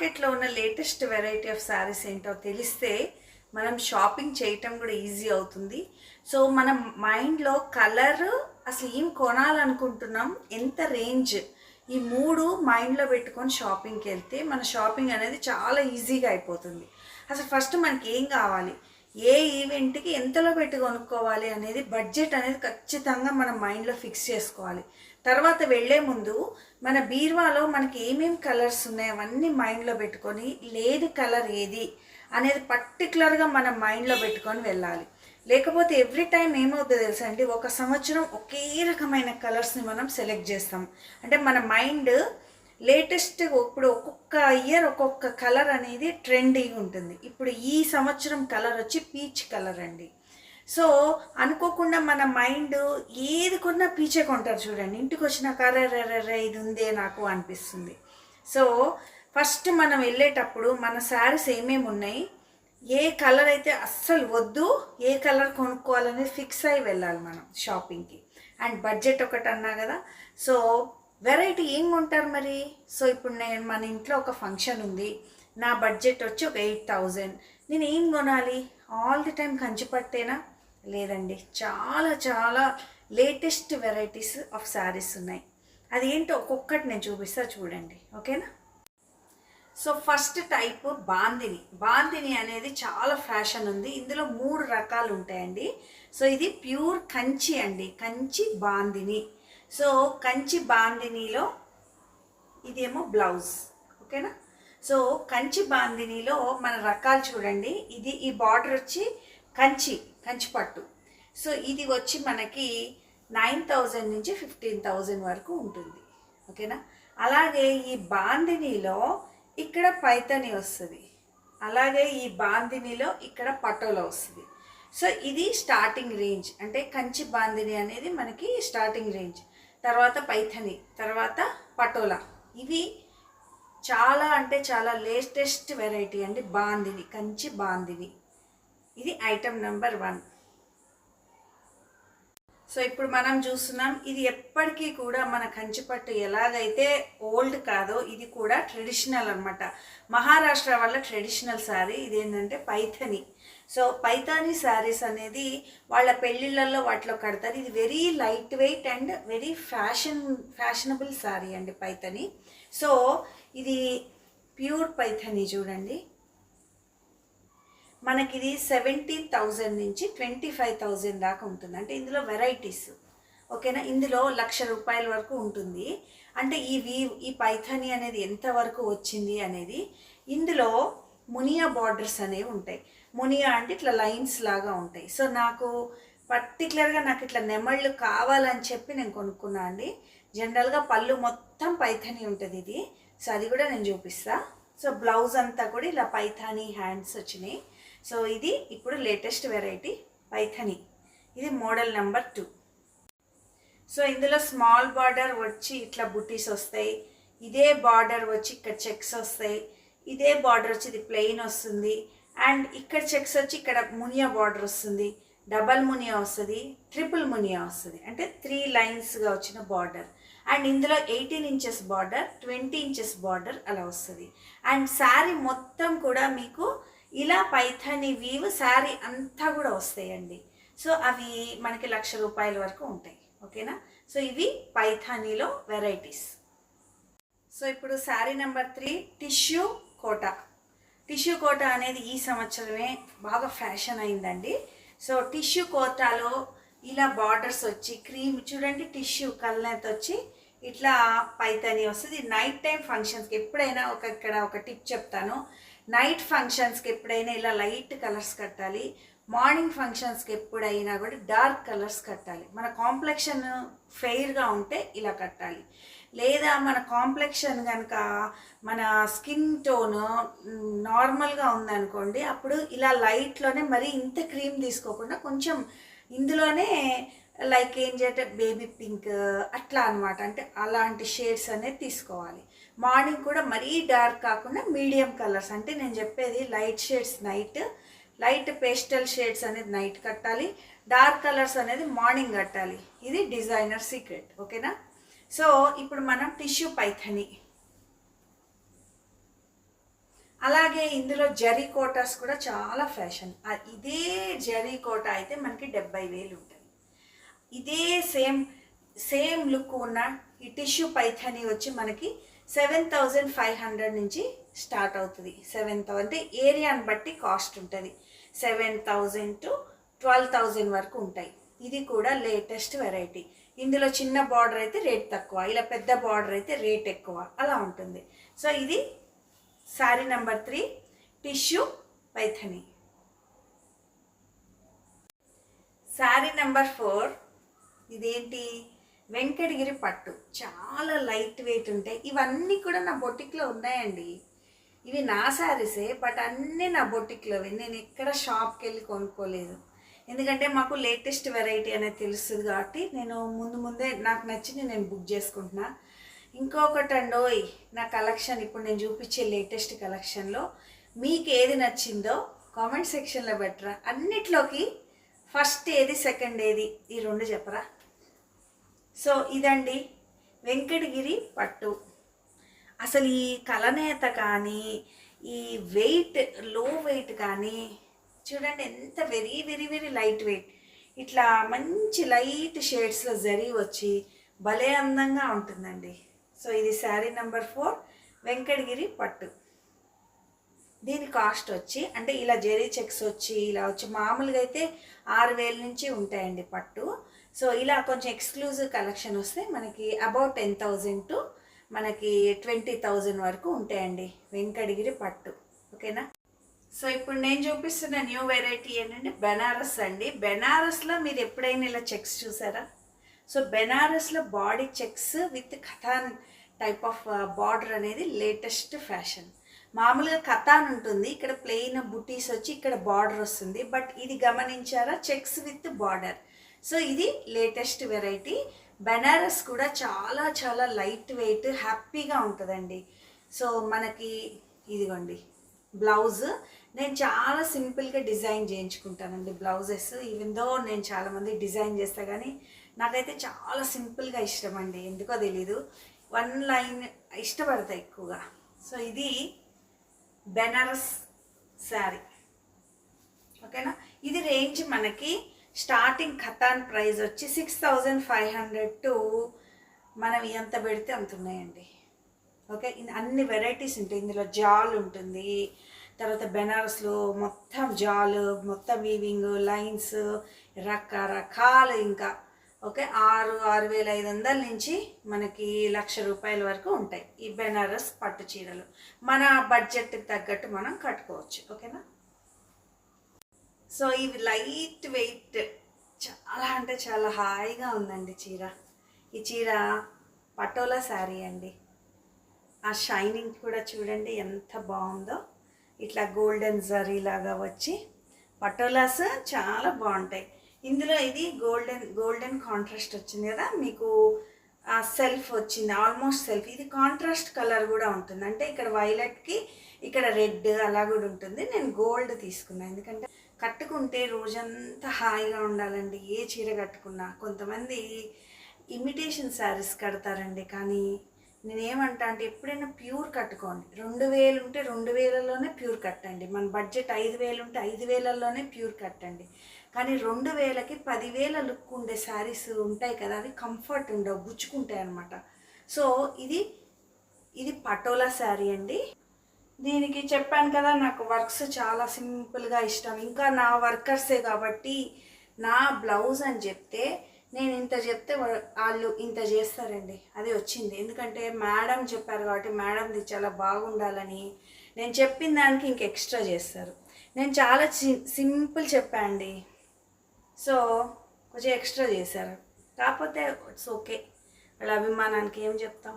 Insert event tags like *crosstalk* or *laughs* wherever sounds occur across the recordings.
మార్కెట్లో ఉన్న latest variety of saris ఏంటో తెలిస్తే మనం షాపింగ్ చేయటం కూడా ఈజీ అవుతుంది. సో మన మైండ్లో కలర్ అసలు ఏం కొనాలనుకుంటున్నాం? ఎంత రేంజ్? ఈ మూడు మైండ్లో పెట్టుకొని షాపింగ్కి వెళ్తే మన షాపింగ్ అనేది చాలా ఈజీగా అయిపోతుంది. అసలు ఫస్ట్ మనకి ఏం కావాలి? ఏ ఈవెంట్కి ఎంతలో పెట్టి కొనుక్కోవాలి అనేది బడ్జెట్ అనేది ఖచ్చితంగా మన మైండ్లో ఫిక్స్ చేసుకోవాలి. తర్వాత వెళ్ళే ముందు మన బీరువాలో మనకి ఏమేమి కలర్స్ ఉన్నాయి అవన్నీ మైండ్లో పెట్టుకొని లేని కలర్ ఏది? అనేది పర్టికులర్గా మన మైండ్లో పెట్టుకొని వెళ్ళాలి. లేకపోతే ఎవ్రీ టైం ఏమవుతుందో తెలుసా అండి? ఒక సంవత్సరం ఒకే రకమైన కలర్స్ని మనం సెలెక్ట్ చేస్తాం. అంటే మన మైండ్ లేటెస్ట్ ఇప్పుడు ఒక్కొక్క ఇయర్ ఒక్కొక్క కలర్ అనేది ట్రెండింగ్ ఉంటుంది. ఇప్పుడు ఈ సంవత్సరం కలర్ వచ్చి పీచ్ కలర్ అండి. సో అనుకోకుండా మన మైండ్ ఏది కొన్నా పీచే కొంటారు చూడండి. ఇంటికి వచ్చినాక కలర్ ఇది ఉందే నాకు అనిపిస్తుంది. సో ఫస్ట్ మనం వెళ్ళేటప్పుడు మన శారీస్ ఏమేమి ఉన్నాయి ఏ కలర్ అయితే అస్సలు వద్దు ఏ కలర్ కొనుక్కోవాలనేది ఫిక్స్ అయి వెళ్ళాలి మనం షాపింగ్కి. అండ్ బడ్జెట్ ఒకటి అన్నా కదా సో వెరైటీ ఏం కొంటారు మరి? సో ఇప్పుడు నేను మన ఇంట్లో ఒక ఫంక్షన్ ఉంది. నా బడ్జెట్ వచ్చి ఒక ఎయిట్ థౌజండ్. నేను ఏం కొనాలి? ఆల్ ది టైం కంచిపట్టేనా లేదండి. చాలా చాలా లేటెస్ట్ వెరైటీస్ ఆఫ్ శారీస్ ఉన్నాయి. అది ఏంటో ఒక్కొక్కటి నేను చూపిస్తా చూడండి. ఓకేనా? So first type Bandhani. Bandhani అనేది చాలా ఫ్యాషన్ ఉంది. ఇందులో మూడు రకాలు ఉంటాయండి. సో ఇది ప్యూర్ కంచి అండి. కంచి బాందిని. సో కంచి బాందినీలో ఇదేమో బ్లౌజ్ ఓకేనా? సో కంచి బాందినీలో మన రకాలు చూడండి. ఇది ఈ బార్డర్ వచ్చి కంచి కంచి పట్టు. సో ఇది వచ్చి మనకి నైన్ థౌజండ్ నుంచి ఫిఫ్టీన్ థౌజండ్ వరకు ఉంటుంది ఓకేనా? అలాగే ఈ బాందినీలో ఇక్కడ పైతని వస్తుంది. అలాగే ఈ బాందినిలో ఇక్కడ పటోలా వస్తుంది. సో ఇది స్టార్టింగ్ రేంజ్ అంటే కంచి బాందిని అనేది మనకి స్టార్టింగ్ రేంజ్ తర్వాత పైథని తర్వాత పటోలా. ఇవి చాలా అంటే చాలా లేటెస్ట్ వెరైటీ అండి. బాందిని కంచి బాందిని ఇది ఐటమ్ నెంబర్ వన్. సో ఇప్పుడు మనం చూస్తున్నాం ఇది ఎప్పటికీ కూడా మన కంచిపట్టు ఎలాగైతే ఓల్డ్ కాదో ఇది కూడా ట్రెడిషనల్ అనమాట మహారాష్ట్ర వల్ల ట్రెడిషనల్ శారీ ఇది ఏంటంటే పైథని. సో పైథానీ శారీస్ అనేది వాళ్ళ పెళ్ళిళ్ళల్లో వాటిలో కడతారు. ఇది very light weight and very fashion fashionable sari అండి పైథని. సో ఇది ప్యూర్ పైథని చూడండి. మనకి ఇది సెవెంటీన్ థౌజండ్ నుంచి ట్వంటీ ఫైవ్ థౌజండ్ దాకా ఉంటుంది. అంటే ఇందులో వెరైటీస్ ఓకేనా? ఇందులో లక్ష రూపాయల వరకు ఉంటుంది. అంటే ఈ వీ ఈ పైథాని అనేది ఎంతవరకు వచ్చింది అనేది ఇందులో మునియా బార్డర్స్ అనేవి ఉంటాయి. మునియా అంటే ఇట్లా లైన్స్ లాగా ఉంటాయి. సో నాకు పర్టికులర్గా నాకు ఇట్లా నెమళ్ళు కావాలని చెప్పి నేను కొనుక్కున్నా అండి. జనరల్గా పళ్ళు మొత్తం పైథాని ఉంటుంది ఇది. సో అది కూడా నేను చూపిస్తా. సో బ్లౌజ్ అంతా కూడా ఇలా పైథానీ హ్యాండ్స్ వచ్చినాయి. సో ఇది ఇప్పుడు లేటెస్ట్ వెరైటీ పైథని ఇది మోడల్ నెంబర్ టూ సో ఇందులో స్మాల్ బార్డర్ వచ్చి ఇట్లా బుటీస్ వస్తాయి ఇదే బార్డర్ వచ్చి ఇక్కడ చెక్స్ వస్తాయి ఇదే బార్డర్ వచ్చి ఇది ప్లెయిన్ వస్తుంది అండ్ ఇక్కడ చెక్స్ వచ్చి ఇక్కడ మునియా బార్డర్ వస్తుంది డబల్ మునియా వస్తుంది ట్రిపుల్ మునియా వస్తుంది అంటే త్రీ లైన్స్గా వచ్చిన బార్డర్ అండ్ ఇందులో eighteen inches border twenty inches border అలా వస్తుంది. అండ్ శారీ మొత్తం కూడా మీకు ఇలా పైథాని వీవ్ శారీ అంతా కూడా వస్తాయండి. సో అవి మనకి లక్ష రూపాయల వరకు ఉంటాయి. ఓకేనా? సో ఇవి పైథానీలో వెరైటీస్. సో ఇప్పుడు sari number three tissue Kota. Tissue Kota అనేది ఈ సంవత్సరమే బాగా ఫ్యాషన్ అయిందండి. సో టిష్యూ కోటాలో ఇలా బార్డర్స్ వచ్చి క్రీమ్ చూడండి టిష్యూ కల్నెత్ వచ్చి ఇట్లా పైతని వస్తుంది. నైట్ టైం ఫంక్షన్స్కి ఎప్పుడైనా ఒక ఇక్కడ ఒక టిప్ చెప్తాను. నైట్ ఫంక్షన్స్కి ఎప్పుడైనా ఇలా లైట్ కలర్స్ కట్టాలి మార్నింగ్ ఫంక్షన్స్కి ఎప్పుడైనా కూడా డార్క్ కలర్స్ కట్టాలి. మన కాంప్లెక్షన్ ఫెయిర్గా ఉంటే ఇలా కట్టాలి. లేదా మన కాంప్లెక్షన్ కనుక మన స్కిన్ టోన్ నార్మల్గా ఉందనుకోండి అప్పుడు ఇలా లైట్లోనే మరి ఇంత క్రీమ్ తీసుకోకుండా కొంచెం ఇందులోనే లైక్ ఏం చేయాలంటే బేబీ పింక్ అట్లా అనమాట అంటే అలాంటి షేడ్స్ అనేది తీసుకోవాలి. మార్నింగ్ కూడా మరీ డార్క్ కాకుండా మీడియం కలర్స్. అంటే నేను చెప్పేది light shades night light pastel shades అనేది నైట్ కట్టాలి. డార్క్ కలర్స్ అనేది మార్నింగ్ కట్టాలి. ఇది డిజైనర్ సీక్రెట్. ఓకేనా? సో ఇప్పుడు మనం టిష్యూ పైథని. అలాగే ఇందులో జరీ కోటాస్ కూడా చాలా ఫ్యాషన్. ఇదే జరీ కోట అయితే మనకి డెబ్బై వేలు ఉంటుంది ఇదే సేమ్ సేమ్ లుక్ ఉన్న ఈ టిష్యూ పైథానీ వచ్చి మనకి సెవెన్ థౌజండ్ ఫైవ్ హండ్రెడ్ నుంచి స్టార్ట్ అవుతుంది. సెవెన్ థౌసండ్ అంటే ఏరియాని బట్టి కాస్ట్ ఉంటుంది. Seven thousand to twelve thousand వరకు ఉంటాయి. ఇది కూడా లేటెస్ట్ వెరైటీ. ఇందులో చిన్న బార్డర్ అయితే రేట్ తక్కువ ఇలా పెద్ద బార్డర్ అయితే రేట్ ఎక్కువ అలా ఉంటుంది. సో ఇది sari number three tissue Paithani. Sari number four ఇదేంటి? వెంకటగిరి పట్టు. చాలా లైట్ వెయిట్ ఉంటాయి. ఇవన్నీ కూడా నా బొటిక్లో ఉన్నాయండి. ఇవి నా శారీసే బట్ అన్నీ నా బొటిక్లోవి. నేను ఎక్కడ షాప్కి వెళ్ళి కొనుక్కోలేదు. ఎందుకంటే మాకు లేటెస్ట్ వెరైటీ అనేది తెలుస్తుంది కాబట్టి నేను ముందు ముందే నాకు నచ్చింది నేను బుక్ చేసుకుంటున్నా. ఇంకొకటి అండోయ్ నా కలెక్షన్. ఇప్పుడు నేను చూపించే లేటెస్ట్ కలెక్షన్లో మీకు ఏది నచ్చిందో కామెంట్ సెక్షన్లో పెట్టరా. అన్నిట్లోకి ఫస్ట్ ఏది సెకండ్ ఏది? ఈ రెండు చెప్పరా? సో ఇదండి వెంకటగిరి పట్టు. అసలు ఈ కలనేత కానీ ఈ వెయిట్లో వెయిట్ కానీ చూడండి ఎంత very very very light weight. ఇట్లా మంచి లైట్ షేడ్స్లో జరీ వచ్చి భలే అందంగా ఉంటుందండి. సో ఇది శారీ నెంబర్ ఫోర్ వెంకటగిరి పట్టు. దీని కాస్ట్ వచ్చి అంటే ఇలా జెరీ చెక్స్ వచ్చి ఇలా వచ్చి మామూలుగా అయితే ఆరు వేల నుంచి ఉంటాయండి పట్టు. సో ఇలా కొంచెం ఎక్స్క్లూజివ్ కలెక్షన్ వస్తే మనకి అబౌట్ టెన్ థౌజండ్ టు మనకి ట్వంటీ థౌజండ్ వరకు ఉంటాయండి. వెంకటగిరి పట్టు. ఓకేనా? సో ఇప్పుడు నేను చూపిస్తున్న న్యూ వెరైటీ ఏంటంటే బెనారస్ అండి. బెనారస్లో మీరు ఎప్పుడైనా ఇలా చెక్స్ చూసారా? So బెనారస్లో body checks with Katan type of border అనేది లేటెస్ట్ ఫ్యాషన్ మామూలుగా కథాన్ ఉంటుంది. ఇక్కడ ప్లెయిన్ బుటీస్ వచ్చి ఇక్కడ బార్డర్ వస్తుంది. బట్ ఇది గమనించారా? చెక్స్ విత్ బార్డర్ సో ఇది లేటెస్ట్ వెరైటీ బెనారస్ కూడా చాలా చాలా లైట్ వెయిట్ హ్యాపీగా ఉంటుందండి. సో మనకి ఇదిగోండి బ్లౌజ్ నేను చాలా సింపుల్గా డిజైన్ చేయించుకుంటానండి బ్లౌజెస్ ఈవెన్ దో నేను చాలామంది డిజైన్ చేస్తా కానీ నాకైతే చాలా సింపుల్గా ఇష్టం అండి ఎందుకో తెలీదు. వన్ లైన్ ఇష్టపడతా ఎక్కువగా. సో ఇది బెనారస్ శారీ ఓకేనా ఇది రేంజ్ మనకి స్టార్టింగ్ ఖతాన్ ప్రైస్ వచ్చి six thousand five hundred to మనం ఎంత పెడితే అంత ఉన్నాయండి. ఓకే? అన్ని వెరైటీస్ ఉంటాయి. ఇందులో జాల్ ఉంటుంది. తర్వాత బెనారస్లో మొత్తం జాల్ మొత్తం వీవింగ్ లైన్స్ రకరకాలు ఇంకా. ఓకే? ఆరు ఆరు వేల ఐదు వందల నుంచి మనకి లక్ష రూపాయల వరకు ఉంటాయి. ఈ బెనారస్ పట్టు చీరలు. మన బడ్జెట్కి తగ్గట్టు మనం కట్టుకోవచ్చు. ఓకేనా? సో ఇవి లైట్ వెయిట్ చాలా అంటే చాలా హాయిగా ఉందండి చీర. ఈ చీర పటోలా శారీ అండి. ఆ షైనింగ్ కూడా చూడండి ఎంత బాగుందో. ఇట్లా గోల్డెన్ జరీ లాగా వచ్చి పటోలాస్ చాలా బాగుంటాయి. ఇందులో ఇది గోల్డెన్ గోల్డెన్ కాంట్రాస్ట్ వచ్చింది కదా మీకు ఆ సెల్ఫ్ వచ్చింది ఆల్మోస్ట్ సెల్ఫ్. ఇది కాంట్రాస్ట్ కలర్ కూడా ఉంటుంది. అంటే ఇక్కడ వైలెట్కి ఇక్కడ రెడ్ అలా కూడా ఉంటుంది. నేను గోల్డ్ తీసుకున్నాను ఎందుకంటే కట్టుకుంటే రోజంతా హాయిగా ఉండాలండి. ఏ చీర కట్టుకున్నా కొంతమంది ఇమిటేషన్ శారీస్ కడతారండి. కానీ నేనేమంటా అంటే ఎప్పుడైనా ప్యూర్ కట్టుకోండి. రెండు వేలు ఉంటే రెండు వేలలోనే ప్యూర్ కట్టండి. మన బడ్జెట్ ఐదు వేలు ఉంటే ఐదు వేలల్లోనే ప్యూర్ కట్టండి. కానీ రెండు వేలకి పదివేల లుక్ ఉండే శారీస్ ఉంటాయి కదా అవి కంఫర్ట్ ఉండవు గుచ్చుకుంటాయి అనమాట సో ఇది ఇది పటోలా శారీ అండి. దీనికి చెప్పాను కదా నాకు వర్క్స్ చాలా సింపుల్గా ఇష్టం. ఇంకా నా వర్కర్సే కాబట్టి నా బ్లౌజ్ అని చెప్తే నేను ఇంత చెప్తే వాళ్ళు ఇంత చేస్తారండి. అది వచ్చింది. ఎందుకంటే మేడం చెప్పారు కాబట్టి మేడంది చాలా బాగుండాలని. నేను చెప్పిన దానికి ఇంక ఎక్స్ట్రా చేస్తారు. నేను చాలా సింపుల్ చెప్పాండి సో కొంచెం ఎక్స్ట్రా చేశారు. కాకపోతే ఇట్స్ ఓకే. వాళ్ళ అభిమానానికి ఏం చెప్తాం?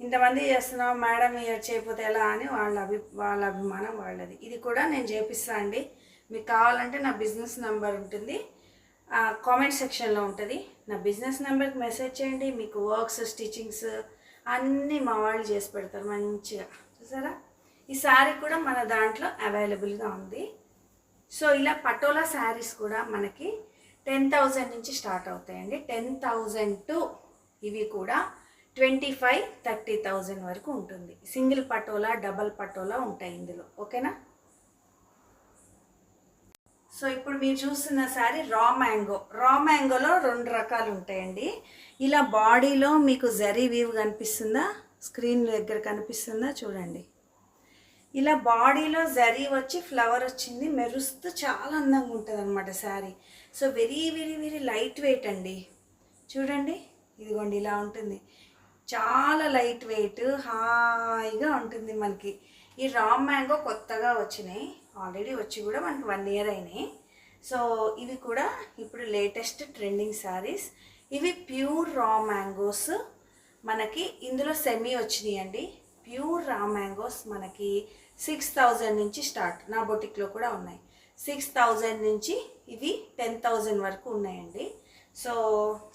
ఇంతమంది చేస్తున్నావు మేడం ఇయర్ చేయకపోతే ఎలా అని వాళ్ళ అభి వాళ్ళ అభిమానం వాళ్ళది. ఇది కూడా నేను చేపిస్తా అండి. మీకు కావాలంటే నా బిజినెస్ నెంబర్ ఉంటుంది. కామెంట్ సెక్షన్లో ఉంటుంది. నా బిజినెస్ నెంబర్కి మెసేజ్ చేయండి. మీకు వర్క్స్ స్టిచ్చింగ్స్ అన్నీ మా వాళ్ళు చేసి పెడతారు మంచిగా. చూసారా? ఈ శారీ కూడా మన దాంట్లో అవైలబుల్గా ఉంది. సో ఇలా పటోలా శారీస్ కూడా మనకి టెన్ థౌజండ్ నుంచి స్టార్ట్ అవుతాయండి. టెన్ థౌజండ్ టు ఇవి కూడా ట్వంటీ ఫైవ్ థర్టీ థౌజండ్ వరకు ఉంటుంది. సింగిల్ పటోలా డబల్ పటోలా ఉంటాయి ఇందులో. ఓకేనా? సో ఇప్పుడు మీరు చూస్తున్న శారీ రా మ్యాంగో. రా మ్యాంగోలో రెండు రకాలు ఉంటాయండి. ఇలా బాడీలో మీకు జరీ వీవ్ కనిపిస్తుందా? స్క్రీన్ దగ్గర కనిపిస్తుందా? చూడండి. ఇలా బాడీలో జరీ వచ్చి ఫ్లవర్ వచ్చింది. మెరుస్తూ చాలా అందంగా ఉంటుంది అనమాట sari. So very very very light weight అండి. చూడండి. ఇదిగోండి ఇలా ఉంటుంది. చాలా లైట్ వెయిట్ హాయిగా ఉంటుంది మనకి. ఈ రామ్ మ్యాంగో కొత్తగా వచ్చినాయి. ఆల్రెడీ వచ్చి కూడా మనకి వన్ ఇయర్ అయినాయి. సో ఇవి కూడా ఇప్పుడు లేటెస్ట్ ట్రెండింగ్ శారీస్ ఇవి ప్యూర్ రా మ్యాంగోస్ మనకి ఇందులో సెమీ వచ్చినాయి అండి. ప్యూర్ రా మ్యాంగోస్ మనకి సిక్స్ థౌజండ్ నుంచి స్టార్ట్ నా బొటిక్లో కూడా ఉన్నాయి. సిక్స్ థౌజండ్ నుంచి ఇవి టెన్ థౌజండ్ వరకు ఉన్నాయండి. సో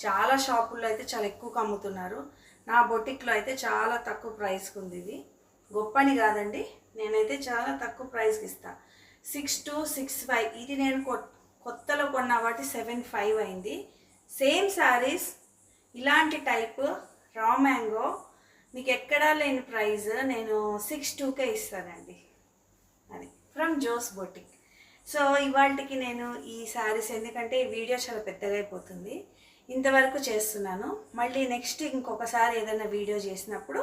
చాలా షాపుల్లో అయితే చాలా ఎక్కువగా అమ్ముతున్నారు. నా బొటిక్లో అయితే చాలా తక్కువ ప్రైస్కి ఉంది ఇది. గొప్పని కాదండి. నేనైతే చాలా తక్కువ ప్రైస్కి ఇస్తా. సిక్స్ టూ సిక్స్ ఫైవ్ ఇది నేను కొ- కొత్తలో కొన్న వాటి సెవెన్ ఫైవ్ అయింది. సేమ్ శారీస్ ఇలాంటి టైప్ రా మ్యాంగో. మీకు ఎక్కడా లేని ప్రైస్ నేను సిక్స్ టూకే ఇస్తానండి. అది ఫ్రమ్ జోస్ బొటిక్. సో ఇవాళకి నేను ఈ శారీస్ ఎందుకంటే ఈ వీడియో చాలా పెద్దగా అయిపోతుంది. ఇంతవరకు చేస్తున్నాను. మళ్ళీ నెక్స్ట్ ఇంకొకసారి ఏదైనా వీడియో చేసినప్పుడు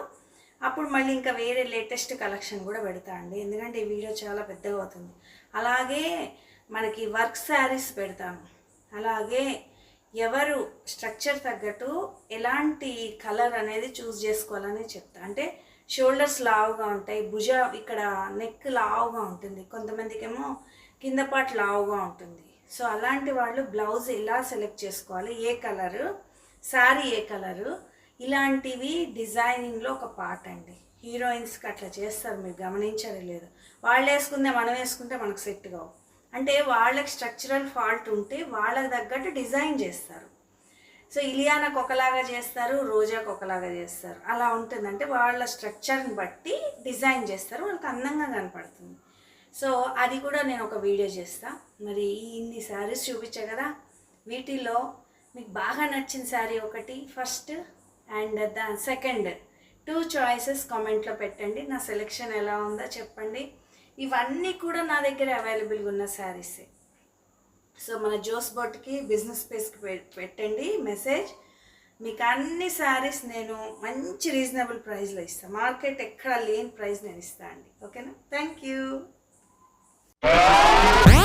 అప్పుడు మళ్ళీ ఇంకా వేరే లేటెస్ట్ కలెక్షన్ కూడా పెడతా అండి. ఎందుకంటే ఈ వీడియో చాలా పెద్దగా అవుతుంది. అలాగే మనకి వర్క్ శారీస్ పెడతాను అలాగే ఎవరు స్ట్రక్చర్ తగ్గట్టు ఎలాంటి కలర్ అనేది చూస్ చేసుకోవాలని చెప్తా. అంటే షోల్డర్స్ లావుగా ఉంటాయి భుజ ఇక్కడ నెక్ లావుగా ఉంటుంది. కొంతమందికి ఏమో కింద పాటు లావుగా ఉంటుంది. సో అలాంటి వాళ్ళు బ్లౌజ్ ఎలా సెలెక్ట్ చేసుకోవాలి? ఏ కలరు? శారీ ఏ కలరు? ఇలాంటివి డిజైనింగ్లో ఒక పార్ట్ అండి. హీరోయిన్స్కి అట్లా చేస్తారు మీరు గమనించారు లేదు. వాళ్ళు వేసుకుందే మనం వేసుకుంటే మనకు సెట్ కావు. అంటే వాళ్ళకి స్ట్రక్చరల్ ఫాల్ట్ ఉంటే వాళ్ళకి తగ్గట్టు డిజైన్ చేస్తారు. సో ఇలియానాకు ఒకలాగా చేస్తారు రోజాకు ఒకలాగా చేస్తారు. అలా ఉంటుందంటే వాళ్ళ స్ట్రక్చర్ని బట్టి డిజైన్ చేస్తారు వాళ్ళకి అందంగా కనపడుతుంది. సో అది కూడా నేను ఒక వీడియో చేస్తా. మరి ఈ ఇన్ని శారీస్ చూపించా కదా వీటిల్లో మీకు బాగా నచ్చిన శారీ ఒకటి first and the second two choices కామెంట్లో పెట్టండి. నా సెలెక్షన్ ఎలా ఉందో చెప్పండి. ఇవన్నీ కూడా నా దగ్గర అవైలబుల్గా ఉన్న శారీసే. సో మన జోస్ బోట్కి బిజినెస్ స్పేస్కి పెట్టండి మెసేజ్. మీకు అన్ని శారీస్ నేను మంచి రీజనబుల్ ప్రైస్లో ఇస్తాను మార్కెట్ ఎక్కడ లేని ప్రైస్ నేను ఇస్తాను అండి. ఓకేనా? Thank you. Ah! *laughs*